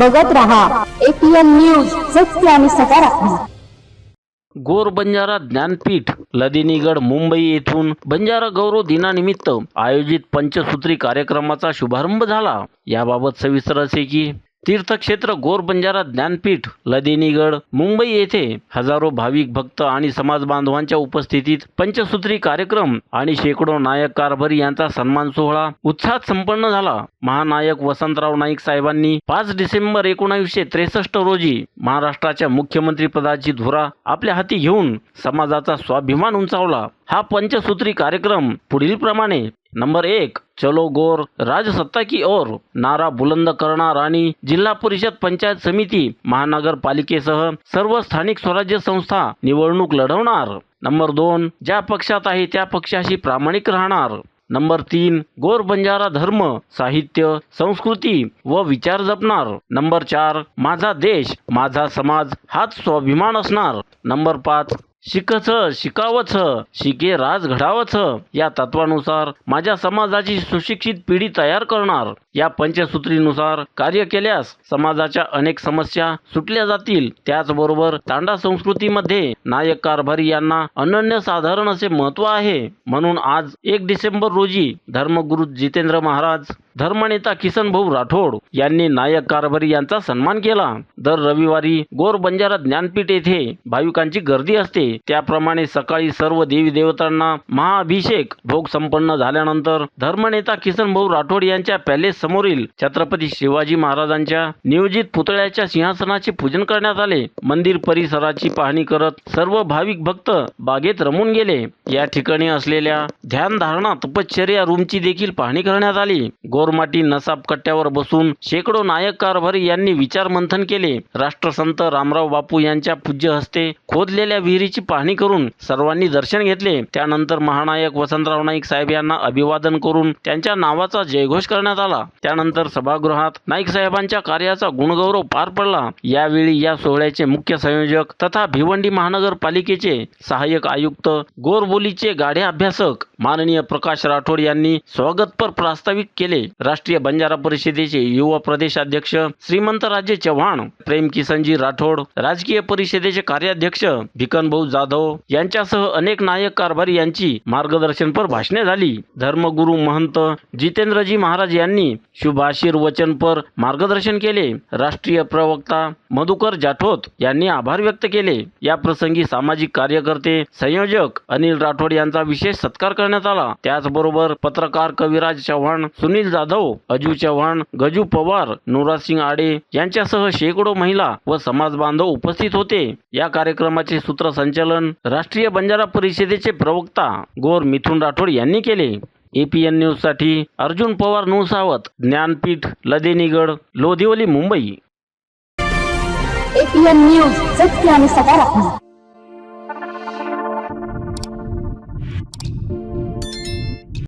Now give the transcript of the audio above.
बघत रहा. APN news सत्य आणि सकारात्मक. गोर बंजारा ज्ञानपीठ लदिनीगड मुंबई येथून बंजारा गौरव दिनानिमित्त आयोजित पंचसूत्री कार्यक्रमाचा शुभारंभ झाला. याबाबत सविस्तर असे की तीर्थक्षेत्र गोर बंजारा ज्ञानपीठ लदिनीगड मुंबई येथे हजारो भाविक भक्त आणि समाज बांधवांच्या उपस्थितीत पंचसूत्री कार्यक्रम आणि शेकडो नायक कारभारी यांचा सन्मान सोहळा उत्साहात संपन्न झाला. महानायक वसंतराव नाईक साहेबांनी पाच डिसेंबर एकोणावीसशे त्रेसष्ट रोजी महाराष्ट्राच्या मुख्यमंत्री पदाची धुरा आपल्या हाती घेऊन समाजाचा स्वाभिमान उंचावला. हा पंचसूत्री कार्यक्रम पुढील प्रमाणे नंबर एक चलो गोर राजसत्ता की ओर नारा बुलंद करणार आणि जिल्हा परिषद पंचायत समिती महानगरपालिकेसह सर्व स्थानिक स्वराज्य संस्था निवडणूक लढवणार. नंबर दोन ज्या पक्षात आहे त्या पक्षाशी प्रामाणिक राहणार. नंबर तीन गोर बंजारा धर्म साहित्य संस्कृती व विचार जपणार. नंबर चार माझा देश माझा समाज हाच स्वाभिमान असणार. नंबर पाच शिकच शिकावच शिके राज घडावच या तत्वानुसार माझ्या समाजाची सुशिक्षित पिढी तयार करणार. या पंचसूत्रीनुसार कार्य केल्यास समाजाच्या अनेक समस्या सुटल्या जातील. त्याचबरोबर तांडा संस्कृतीमध्ये नायक कारभारी यांना अनन्य साधारण असे महत्त्व आहे. म्हणून आज एक डिसेंबर रोजी धर्मगुरु जितेंद्र महाराज धर्मनेता किसन भाऊ राठोड यांनी नायक कारभारी यांचा सन्मान केला. दर रविवारी गोर बंजारा ज्ञानपीठ येथे भाविकांची गर्दी असते. त्याप्रमाणे सकाळी सर्व देवी देवतांना महाअभिषेक भोग संपन्न झाल्यानंतर धर्मनेता किसन भाऊ राठोड यांच्या पॅलेस समोरील छत्रपती शिवाजी महाराजांच्या नियोजित पुतळ्याच्या सिंहासनाचे पूजन करण्यात आले. मंदिर परिसराची पाहणी करत सर्व भाविक भक्त बागेत रमून गेले. या ठिकाणी असलेल्या ध्यान धारणा तपश्चर्या रूमची देखील पाहणी करण्यात आली. गोरमाटी नसाब कट्ट्यावर बसून शेकडो नायक कारभारी यांनी विचार मंथन केले. राष्ट्रसंत रामराव बापू यांच्या पूज्य हस्ते खोदलेल्या विहिरीची पाहणी करून सर्वांनी दर्शन घेतले. त्यानंतर महानायक वसंतराव नाईक साहेब यांना अभिवादन करून त्यांच्या नावाचा जयघोष करण्यात आला. त्यानंतर सभागृहात नाईक साहेबांच्या कार्याचा गुणगौरव पार पडला. यावेळी या सोहळ्याचे मुख्य संयोजक तथा भिवंडी महानगरपालिकेचे सहाय्यक आयुक्त गोरबोलीचे गाढे अभ्यासक माननीय प्रकाश राठोड यांनी स्वागतपर प्रास्ताविक केले. राष्ट्रीय बंजारा परिषदेचे युवा प्रदेशाध्यक्ष श्रीमंत राजे चव्हाण प्रेम किसनजी राठोड राजकीय परिषदेचे कार्याध्यक्ष भिकनभाऊ जाधव यांच्यासह अनेक नायक कारभारी यांची मार्गदर्शनपर भाषणे झाली. धर्मगुरू महंत जितेंद्रजी महाराज यांनी शुभाशीर वचनपर मार्गदर्शन केले. राष्ट्रीय प्रवक्ता मधुकर जाठोत यांनी आभार व्यक्त केले. या प्रसंगी सामाजिक कार्यकर्ते संयोजक अनिल राठोड यांचा विशेष सत्कार करण्यात आला. त्याचबरोबर पत्रकार कविराज चव्हाण सुनील जाधव अजू चव्हाण गजू पवार नुरासिंग आडे यांच्यासह शेकडो महिला व समाज बांधव उपस्थित होते. या कार्यक्रमाचे सूत्रसंचालन राष्ट्रीय बंजारा परिषदेचे प्रवक्ता गोर मिथुन राठोड यांनी केले. एपीएन न्यूजसाठी अर्जुन पवार नौसावत ज्ञानपीठ लदेनीगड लोधिवली मुंबई. एपीएन न्यूज सत्य आणि सकारात्मक.